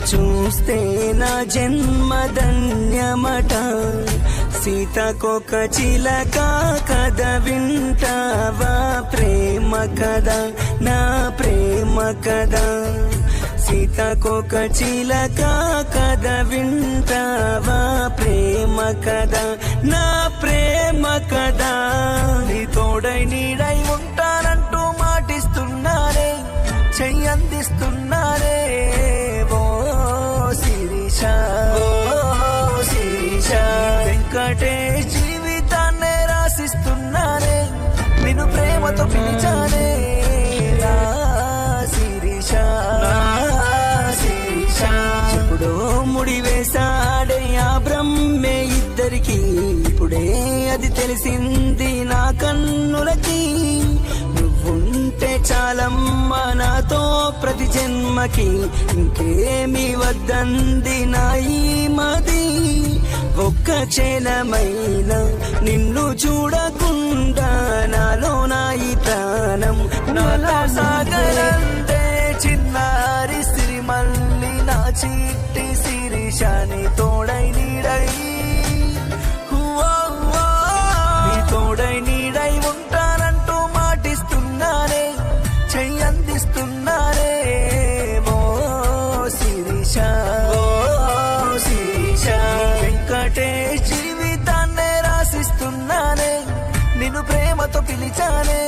చూస్తే నా జన్మ ధన్యమట సీతకొక చిలక కథ వింటావా? ప్రేమ కథ నా ప్రేమ కథ. సీతకొక చిలక కథ వింటావా? ప్రేమ కథ నా ప్రేమ కథ. నీ తోడై నీడై ఉంటానంటూ మాటిస్తున్నారే చెయ్యందిస్తున్నారే. ఒక్కటే జీవితాన్నే రాసిస్తున్నానే. నిన్ను ప్రేమతో పిలిచానే. నా శిరీష ఎప్పుడో ముడి వేసాడే ఆ బ్రహ్మే ఇద్దరికి. ఇప్పుడే అది తెలిసింది నా కన్నులకి. నువ్వుంటే చాలమ్మా నాతో ప్రతి జన్మకి. ఇంకేమి వద్దంది నా ఈ మది. ఒక్క క్షణమైన నిన్ను చూడకుండా నాలో నాయి ఈ ప్రాణం. నాలో సాగరందే చిన్నారి సిరిమల్లి నా చిట్టి శిరీషాని తోడై నీడై. తోడై నీడై ఉంటానంటూ మాటిస్తున్నానే చెయ్యందిస్తున్నానే. నిన్ను ప్రేమతో పిలిచానే.